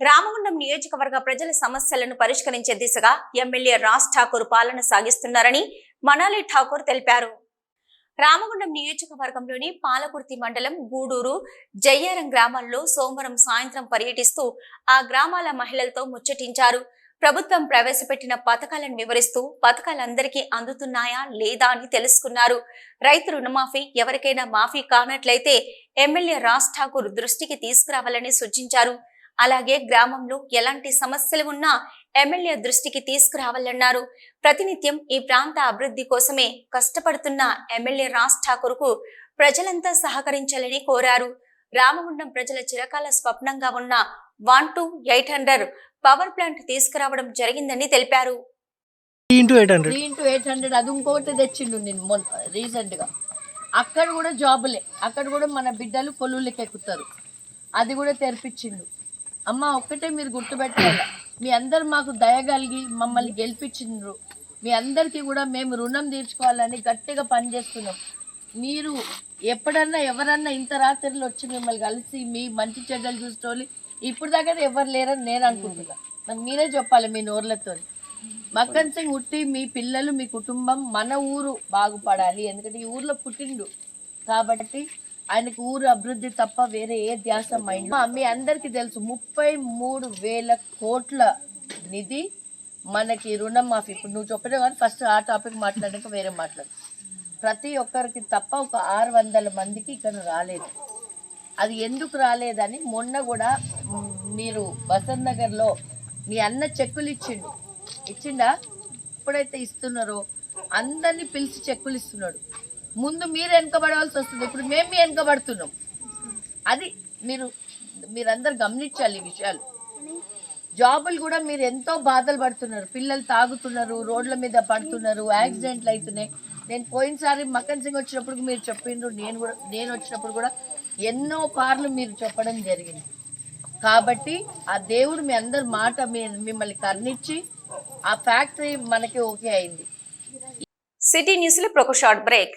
రామగుండం నియోజకవర్గ ప్రజల సమస్యలను పరిష్కరించే దిశగా ఎమ్మెల్యే రాజ్ ఠాకూర్ పాలన సాగిస్తున్నారని మనాలి ఠాకూర్ తెలిపారు. రామగుండం నియోజకవర్గంలోని పాలకుర్తి మండలం గూడూరు జయ్యారం గ్రామాల్లో సోమవారం సాయంత్రం పర్యటిస్తూ ఆ గ్రామాల మహిళలతో ముచ్చటించారు. ప్రభుత్వం ప్రవేశపెట్టిన పథకాలను వివరిస్తూ పథకాలందరికీ అందుతున్నాయా లేదా అని తెలుసుకున్నారు. రైతు రుణమాఫీ ఎవరికైనా మాఫీ కానట్లయితే ఎమ్మెల్యే రాజ్ ఠాకూర్ దృష్టికి తీసుకురావాలని సూచించారు. అలాగే గ్రామంలో ఎలాంటి సమస్యలు ఉన్నా ఎమ్మెల్యే దృష్టికి తీసుకురావాలన్నారు. ప్రతినిత్యం ఈ ప్రాంత అభివృద్ధి కోసమే కష్టపడుతున్న ఎమ్మెల్యే రాజ్ ఠాకూర్కు ప్రజలంతా సహకరించాలని కోరారు. రామగుండం ప్రజల చిరకాల స్వప్నంగా ఉన్న one two eight hundred power plant తీసుకురావడం జరిగిందని తెలిపారు. అది ఇంకొకటి తెచ్చిండు నేను రీసెంట్గా. అక్కడ కూడా జాబులే. అక్కడ కూడా మన బిడ్డలు కొలువులకి ఎక్కుతారు అది కూడా తెరిపించిండు. అమ్మ ఒక్కటే మీరు గుర్తుపెట్టాలి మీ అందరు మాకు దయగలిగి మమ్మల్ని గెలిపించిండ్రు మీ అందరికీ కూడా మేము రుణం తీర్చుకోవాలని గట్టిగా పనిచేస్తున్నాం. మీరు ఎప్పుడన్నా ఎవరన్నా ఇంత రాత్రిలో వచ్చి మిమ్మల్ని కలిసి మీ మంచి చెడ్డలు చూసుకోవాలి ఇప్పుడు దాకా ఎవరు లేరని నేను అనుకుంటున్నా. మరి మీరే చెప్పాలి మీ నోర్లతో మక్కన్ సింగ్ ఉట్టి మీ పిల్లలు మీ కుటుంబం మన ఊరు బాగుపడాలి. ఎందుకంటే ఈ ఊర్లో పుట్టిండు కాబట్టి ఆయనకు ఊరు అభివృద్ధి తప్ప వేరే ఏ ధ్యాస మైండ్ మీ అందరికీ తెలుసు ముప్పై మూడు వేల కోట్ల నిధి మనకి రుణమాఫీ. ఇప్పుడు నువ్వు చెప్పిన కానీ ఫస్ట్ ఆ టాపిక్ మాట్లాడాక వేరే మాట్లాడు. ప్రతి ఒక్కరికి తప్ప ఒక ఆరు వందల మందికి ఇక్కడ రాలేదు. అది ఎందుకు రాలేదని మొన్న కూడా మీరు వసంత్ నగర్లో మీ అన్న చెక్కులు ఇచ్చిండు. ఇచ్చిండా? ఎప్పుడైతే ఇస్తున్నారో అందరినీ పిలిచి చెక్కులు ఇస్తున్నాడు. ముందు మీరు వెనకబడవలసి వస్తుంది. ఇప్పుడు మేము మీ వెనకబడుతున్నాం. అది మీరు మీరందరు గమనించాలి ఈ విషయాలు. జాబులు కూడా మీరు ఎంతో బాధలు పడుతున్నారు. పిల్లలు తాగుతున్నారు రోడ్ల మీద పడుతున్నారు యాక్సిడెంట్లు అవుతున్నాయి. నేను పోయినసారి మకన్ సింగ్ వచ్చినప్పుడు మీరు చెప్పిండ్రు నేను కూడా నేను వచ్చినప్పుడు కూడా ఎన్నో పార్లు మీరు చెప్పడం జరిగింది. కాబట్టి ఆ దేవుడు మీ అందరి మాట మీ మిమ్మల్ని కర్ణించి ఆ ఫ్యాక్టరీ మనకి ఓకే అయింది. సిటీ న్యూస్లో ఒక షార్ట్ బ్రేక్.